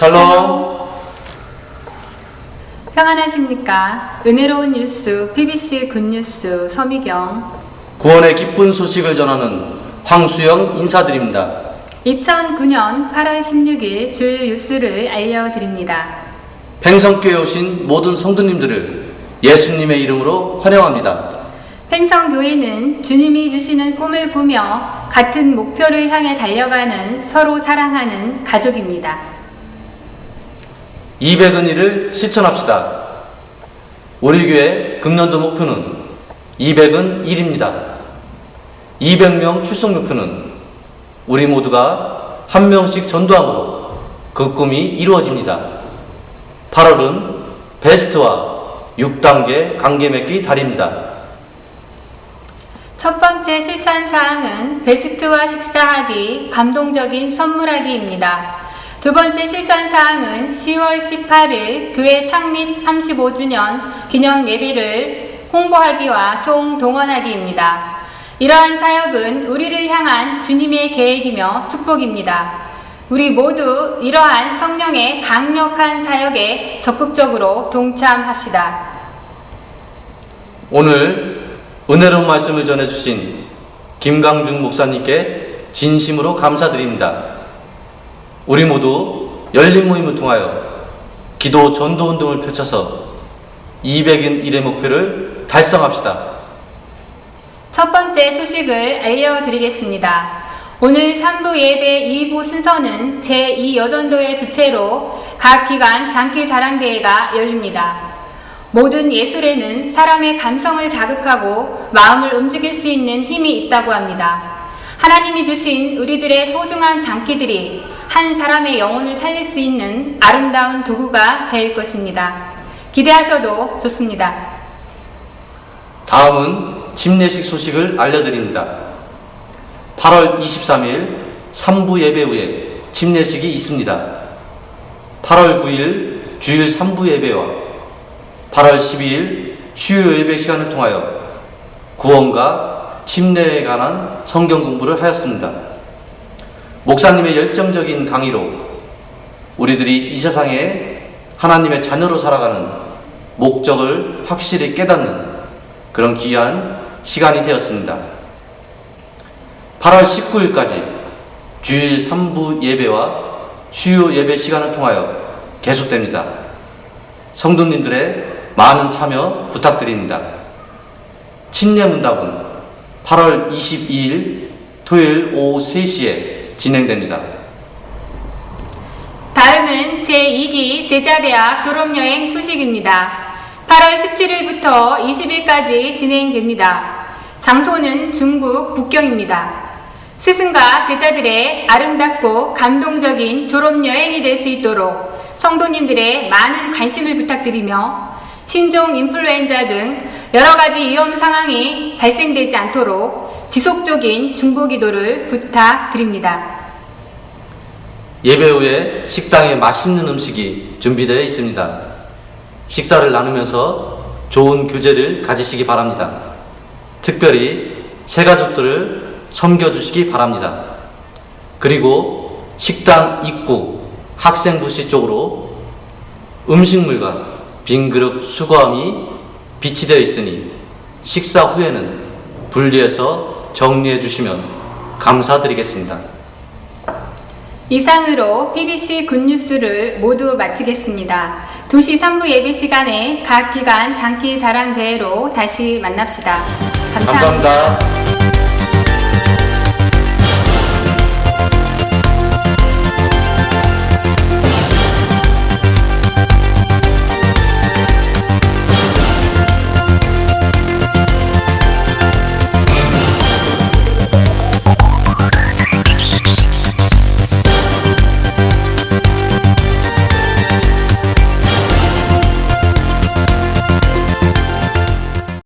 샬롬. 평안하십니까? 은혜로운 뉴스, PBC 굿뉴스 서미경. 구원의 기쁜 소식을 전하는 황수영 인사드립니다. 2009년 8월 16일 주일 뉴스를 알려드립니다. 팽성교회 오신 모든 성도님들을 예수님의 이름으로 환영합니다. 팽성교회는 주님이 주시는 꿈을 꾸며 같은 목표를 향해 달려가는 서로 사랑하는 가족입니다. 200은 일을 실천합시다. 우리 교회 금년도 목표는 200은 1입니다. 200명 출석 목표는 우리 모두가 한 명씩 전도함으로 그 꿈이 이루어집니다. 8월은 베스트와 6단계 관계 맺기 달입니다. 첫 번째 실천 사항은 베스트와 식사하기, 감동적인 선물하기입니다. 두 번째 실천 사항은 10월 18일 교회 창립 35주년 기념 예배를 홍보하기와 총동원하기입니다. 이러한 사역은 우리를 향한 주님의 계획이며 축복입니다. 우리 모두 이러한 성령의 강력한 사역에 적극적으로 동참합시다. 오늘 은혜로운 말씀을 전해주신 김강중 목사님께 진심으로 감사드립니다. 우리 모두 열린 모임을 통하여 기도 전도 운동을 펼쳐서 200인 1의 목표를 달성합시다. 첫 번째 소식을 알려드리겠습니다. 오늘 3부 예배 2부 순서는 제2여전도의 주최로 각 기관 장기 자랑대회가 열립니다. 모든 예술에는 사람의 감성을 자극하고 마음을 움직일 수 있는 힘이 있다고 합니다. 하나님이 주신 우리들의 소중한 장기들이 한 사람의 영혼을 살릴 수 있는 아름다운 도구가 될 것입니다. 기대하셔도 좋습니다. 다음은 침례식 소식을 알려드립니다. 8월 23일 3부 예배 후에 침례식이 있습니다. 8월 9일 주일 3부 예배와 8월 12일 수요 예배 시간을 통하여 구원과 침례에 관한 성경 공부를 하였습니다. 목사님의 열정적인 강의로 우리들이 이 세상에 하나님의 자녀로 살아가는 목적을 확실히 깨닫는 그런 귀한 시간이 되었습니다. 8월 19일까지 주일 3부 예배와 수요 예배 시간을 통하여 계속됩니다. 성도님들의 많은 참여 부탁드립니다. 침례 문답은 8월 22일 토요일 오후 3시에 진행됩니다. 다음은 제2기 제자대학 졸업여행 소식입니다. 8월 17일부터 20일까지 진행됩니다. 장소는 중국 북경입니다. 스승과 제자들의 아름답고 감동적인 졸업여행이 될 수 있도록 성도님들의 많은 관심을 부탁드리며 신종 인플루엔자 등 여러 가지 위험 상황이 발생되지 않도록 지속적인 중보 기도를 부탁드립니다. 예배 후에 식당에 맛있는 음식이 준비되어 있습니다. 식사를 나누면서 좋은 교제를 가지시기 바랍니다. 특별히 새 가족들을 섬겨주시기 바랍니다. 그리고 식당 입구 학생부시 쪽으로 음식물과 빈 그릇 수거함이 비치되어 있으니 식사 후에는 분리해서 정리해 주시면 감사드리겠습니다. 이상으로 PBC 굿뉴스를 모두 마치겠습니다. 2시 3부 예배 시간에 각 기관 장기 자랑 대회로 다시 만납시다 감사합니다. 감사합니다.